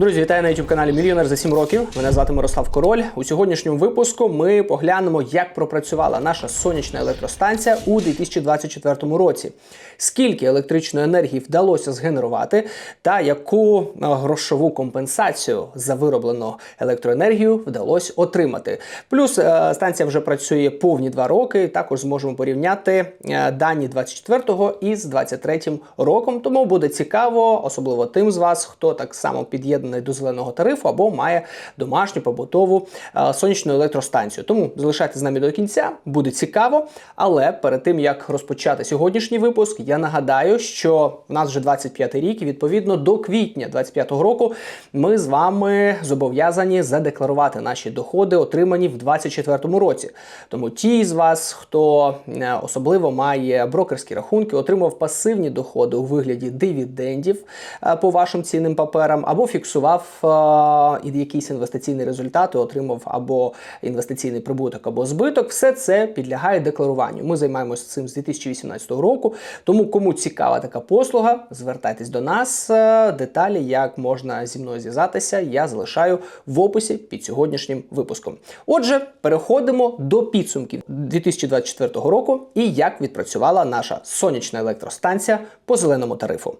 Друзі, вітаю на youtube каналі Мільйонер за 7 років. Мене звати Мирослав Король. У сьогоднішньому випуску ми поглянемо, як пропрацювала наша сонячна електростанція у 2024 році. Скільки електричної енергії вдалося згенерувати, та яку е, грошову компенсацію за вироблену електроенергію вдалося отримати. Плюс е, станція вже працює повні два роки. Також зможемо порівняти е, дані 24-го із 23-м роком. Тому буде цікаво, особливо тим з вас, хто так само під'єднаний до зеленого тарифу або має домашню побутову е, сонячну електростанцію. Тому залишайтеся з нами до кінця, буде цікаво. Але перед тим як розпочати сьогоднішній випуск, я нагадаю, що у нас вже 25 рік, і відповідно до квітня 25-го року ми з вами зобов'язані задекларувати наші доходи, отримані в 24-му році. Тому ті з вас, хто е, особливо має брокерські рахунки, отримав пасивні доходи у вигляді дивідендів е, по вашим цінним паперам, або фіксував е, і якийсь інвестиційний результат, і отримав або інвестиційний прибуток, або збиток, все це підлягає декларуванню. Ми займаємося цим з 2018 року. Тому кому цікава така послуга, звертайтесь до нас. Е, Деталі, як можна зі мною зв'язатися, я залишаю в описі під сьогоднішнім випуском. Отже, переходимо до підсумків 2024 року і як відпрацювала наша сонячна електростанція по зеленому тарифу.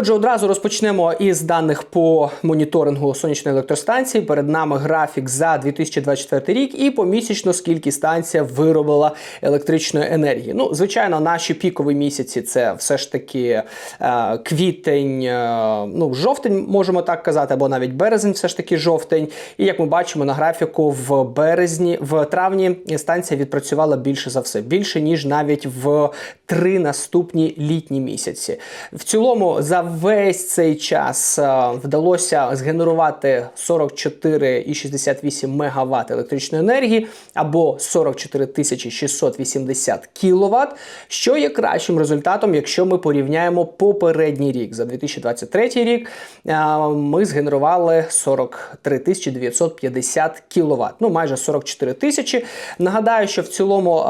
Отже, одразу розпочнемо із даних по моніторингу сонячної електростанції. Перед нами графік за 2024 рік і помісячно скільки станція виробила електричної енергії. Ну, звичайно, наші пікові місяці це все ж таки е, квітень, е, ну жовтень, можемо так казати, або навіть березень, все ж таки жовтень. І як ми бачимо на графіку, в березні, в травні станція відпрацювала більше за все, більше ніж навіть в три наступні літні місяці. В цілому за весь цей час е, вдалося згенерувати 44,68 МВт електричної енергії або 44 680 кВт, що є кращим результатом, якщо ми порівняємо попередній рік. За 2023 рік е, ми згенерували 43 950 кВт, ну майже 44 тисячі. Нагадаю, що в цілому е,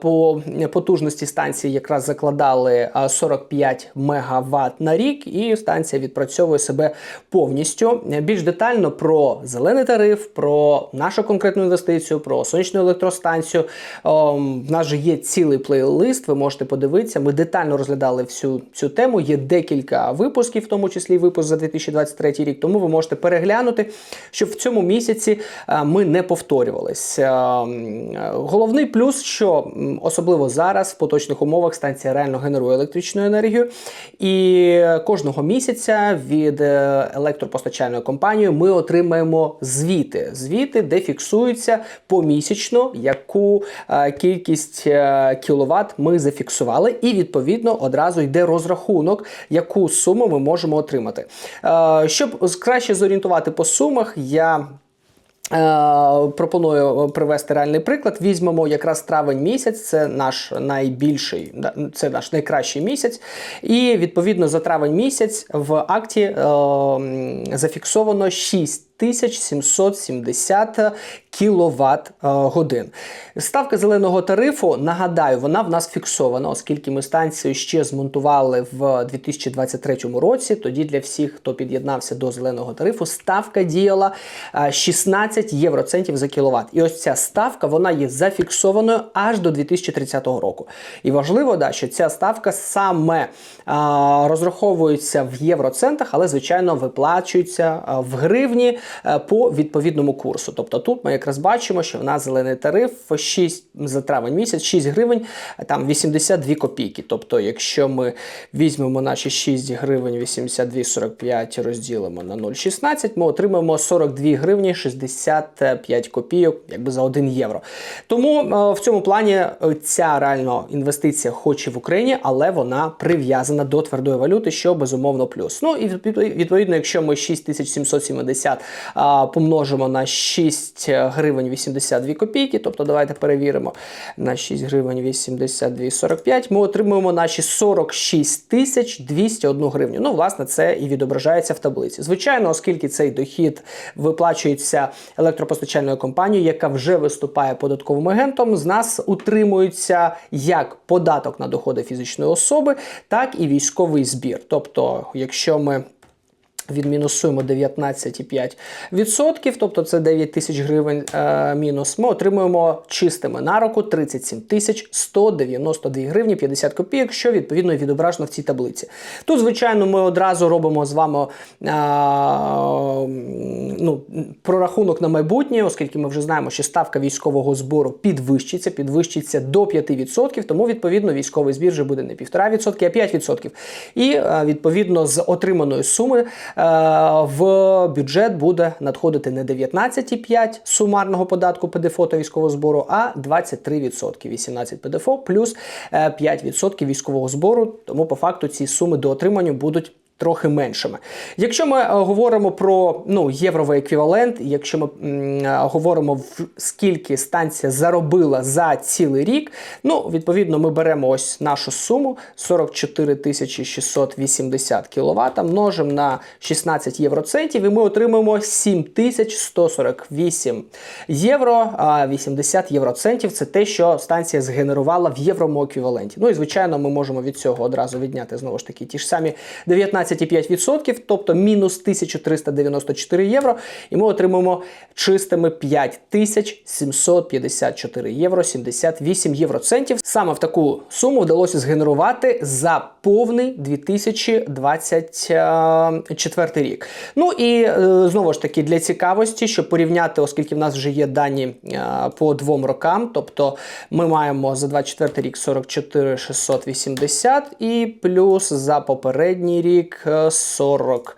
по потужності станції якраз закладали е, 45 МВт на рік, і станція відпрацьовує себе повністю. Більш детально про зелений тариф, про нашу конкретну інвестицію, про сонячну електростанцію. Ем, В нас же є цілий плейлист. Ви можете подивитися. Ми детально розглядали всю цю тему. Є декілька випусків, в тому числі випуск за 2023 рік. Тому ви можете переглянути, щоб в цьому місяці е, ми не повторювались. Ем, Головний плюс, що особливо зараз в поточних умовах станція реально генерує електричну енергію, і кожного місяця від е, електропостачальної компанії ми отримаємо звіти. Звіти, де фіксується помісячно, яку е, кількість е, кіловат ми зафіксували, і відповідно одразу йде розрахунок, яку суму ми можемо отримати. Щоб краще зорієнтувати по сумах, я Пропоную привести реальний приклад. Візьмемо якраз травень місяць, це наш найбільший, це наш найкращий місяць. І відповідно за травень місяць в акті е, зафіксовано 6 1770 кВт годин. Ставка зеленого тарифу, нагадаю, вона в нас фіксована, оскільки ми станцію ще змонтували в 2023 році. Тоді для всіх, хто під'єднався до зеленого тарифу, ставка діяла е, 16 євроцентів за кіловат. І ось ця ставка вона є зафіксованою аж до 2030 року. І важливо, да, що ця ставка саме а, розраховується в євроцентах, але звичайно виплачується в гривні по відповідному курсу. Тобто тут ми якраз бачимо, що в нас зелений тариф 6 за травень місяць, 6 гривень, а там 82 копійки. Тобто, якщо ми візьмемо наші 6 гривень 82,45 розділимо на 0,16, ми отримаємо 42 гривні 65 копійок, якби за 1 євро. Тому е, в цьому плані е, ця реально інвестиція, хоч і в Україні, але вона прив'язана до твердої валюти, що безумовно плюс. Ну і відповідно, якщо ми 6770 а, помножимо на 6 гривень 82 копійки, тобто давайте перевіримо на 6 гривень 82 45, ми отримуємо наші 46 тисяч 201 гривню. Ну, власне, це і відображається в таблиці. Звичайно, оскільки цей дохід виплачується електропостачальною компанією, яка вже виступає податковим агентом, з нас утримуються як податок на доходи фізичної особи, так і військовий збір. Тобто, якщо ми Відмінусуємо 19,5%, тобто це 9 тисяч гривень е, мінус. Ми отримуємо чистими на руку 37 тисяч 192 гривні 50 копійок, що відповідно відображено в цій таблиці. Тут, звичайно, ми одразу робимо з вами е, ну, прорахунок на майбутнє, оскільки ми вже знаємо, що ставка військового збору підвищиться, підвищиться до 5%, тому відповідно військовий збір вже буде не 1,5%, а 5%. І е, відповідно з отриманої суми. Е, в бюджет буде надходити не 19,5 сумарного податку ПДФО та військового збору, а 23%. 18 ПДФО плюс е, 5% військового збору. Тому по факту ці суми до отримання будуть. Трохи меншими. Якщо ми е, говоримо про ну, євровий еквівалент, якщо ми м, е, говоримо скільки станція заробила за цілий рік, ну відповідно ми беремо ось нашу суму 44 680 кВт, множимо на 16 євроцентів, і ми отримаємо 7148 євро, а 80 євроцентів це те, що станція згенерувала в єврому еквіваленті. Ну і звичайно, ми можемо від цього одразу відняти знову ж таки ті ж самі 19,5%, тобто мінус 1394 євро, і ми отримаємо чистими 5754 євро 78 євроцентів. Саме в таку суму вдалося згенерувати за повний 2024 рік. Ну і е, знову ж таки для цікавості, щоб порівняти, оскільки в нас вже є дані е, по двом рокам, тобто ми маємо за 24 рік 44 680 і плюс за попередній рік е, 40.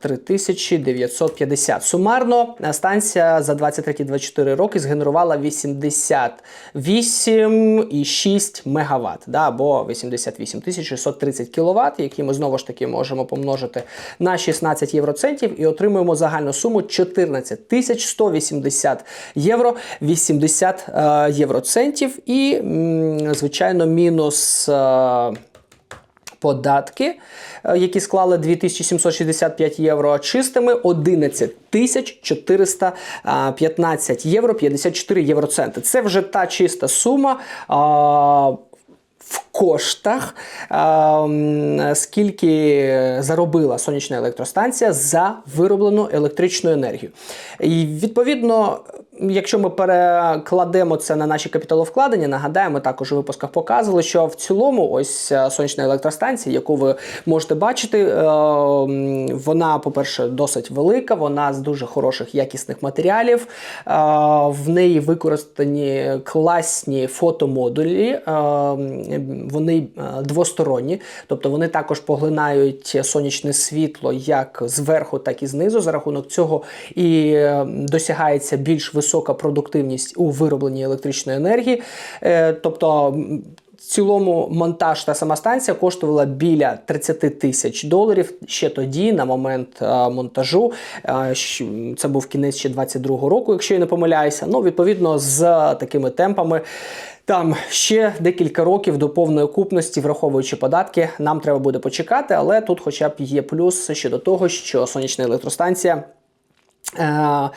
3950. Сумарно станція за 23-24 роки згенерувала 88,6 МВт, да, або 88 630 кВт, які ми знову ж таки можемо помножити на 16 євроцентів і отримуємо загальну суму 14 180 євро 80 е, євроцентів. І, звичайно, мінус. Е, податки, е, які склали 2765 євро, чистими 11 тисяч 415 євро 54 євроценти. Це вже та чиста сума. А, в коштах, е, скільки заробила сонячна електростанція за вироблену електричну енергію. І відповідно, якщо ми перекладемо це на наші капіталовкладення, нагадаємо, також у випусках показували, що в цілому ось е, сонячна електростанція, яку ви можете бачити, е, вона, по-перше, досить велика, вона з дуже хороших якісних матеріалів. Е, В неї використані класні фотомодулі. Вони двосторонні, тобто вони також поглинають сонячне світло як зверху, так і знизу. За рахунок цього і досягається більш висока продуктивність у виробленні електричної енергії. Е, Тобто в цілому монтаж та сама станція коштувала біля 30 тисяч доларів ще тоді, на момент е, монтажу. Е, це був кінець ще 22-го року, якщо я не помиляюся. Ну, відповідно, з такими темпами. Там ще декілька років до повної окупності, враховуючи податки, нам треба буде почекати, але тут, хоча б є плюс щодо того, що сонячна електростанція. Е,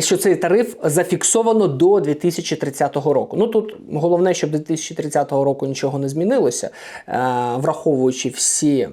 Що цей тариф зафіксовано до 2030 року. Ну тут головне, щоб до 2030 року нічого не змінилося, е, враховуючи всі е,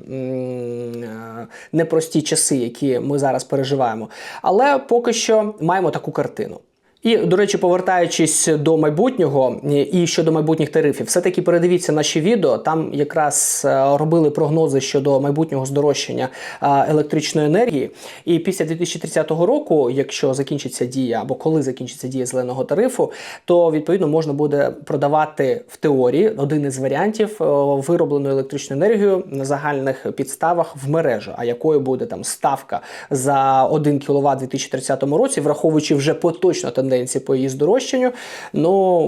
непрості часи, які ми зараз переживаємо. Але поки що маємо таку картину. І, до речі, повертаючись до майбутнього і щодо майбутніх тарифів, все-таки передивіться наші відео. Там якраз е, робили прогнози щодо майбутнього здорожчання е, електричної енергії. І після 2030 року, якщо закінчиться дія або коли закінчиться дія зеленого тарифу, то відповідно можна буде продавати в теорії один із варіантів е, вироблену електричну енергію на загальних підставах в мережу. А якою буде там ставка за 1 кВт у 2030 році, враховуючи вже поточну тенденцію тенденції по її здорожчанню. Ну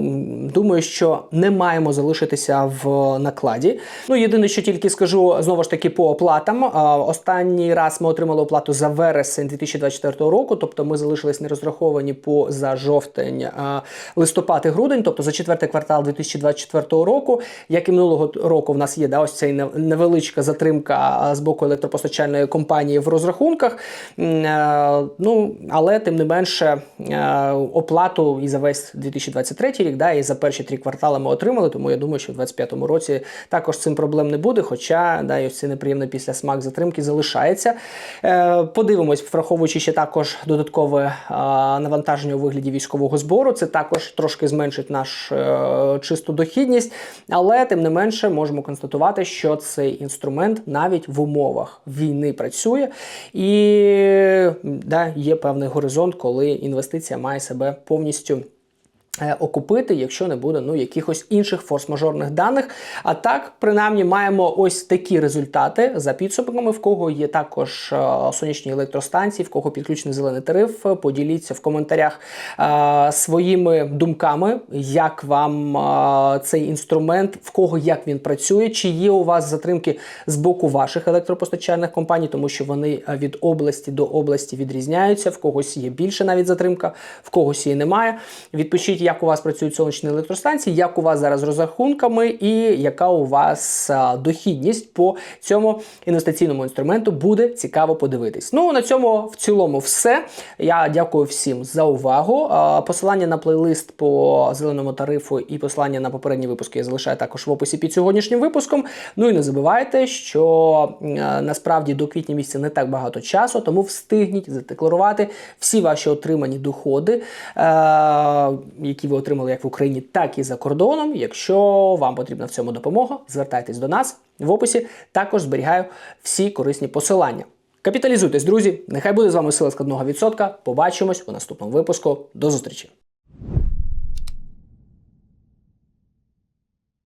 думаю, що не маємо залишитися в накладі. Ну єдине, що тільки скажу знову ж таки по оплатам. Останній раз ми отримали оплату за вересень 2024 року, тобто ми залишились не розраховані по за жовтень, листопад і грудень, тобто за четвертий квартал 2024 року. Як і минулого року, в нас є да, ось не- невеличка затримка з боку електропостачальної компанії в розрахунках. Е, Ну але тим не менше е, оплату і за весь 2023 рік, да, і за перші три квартали ми отримали. Тому я думаю, що в 2025 році також цим проблем не буде. Хоча да, і ось цей неприємний післясмак затримки залишається. Е, Подивимось, враховуючи ще також додаткове е, навантаження у вигляді військового збору. Це також трошки зменшить наш е, чисту дохідність, але тим не менше можемо констатувати, що цей інструмент навіть в умовах війни працює, і да, є певний горизонт, коли інвестиція має себе повністю. Е, Окупити, якщо не буде ну якихось інших форс-мажорних даних. А так, принаймні, маємо ось такі результати за підсумками, в кого є також е, сонячні електростанції, в кого підключений зелений тариф. Поділіться в коментарях е, своїми думками, як вам е, цей інструмент, в кого як він працює, чи є у вас затримки з боку ваших електропостачальних компаній, тому що вони е, від області до області відрізняються. В когось є більше навіть затримка, в когось її немає. Відпишіть, як у вас працюють сонячні електростанції, як у вас зараз розрахунками, і яка у вас дохідність по цьому інвестиційному інструменту буде цікаво подивитись. Ну на цьому в цілому все. Я дякую всім за увагу. Посилання на плейлист по зеленому тарифу і посилання на попередні випуски я залишаю також в описі під сьогоднішнім випуском. Ну і не забувайте, що насправді до квітня місяця не так багато часу, тому встигніть задекларувати всі ваші отримані доходи, які ви отримали як в Україні, так і за кордоном. Якщо вам потрібна в цьому допомога, звертайтесь до нас в описі. Також зберігаю всі корисні посилання. Капіталізуйтесь, друзі. Нехай буде з вами сила складного відсотка. Побачимось у наступному випуску. До зустрічі!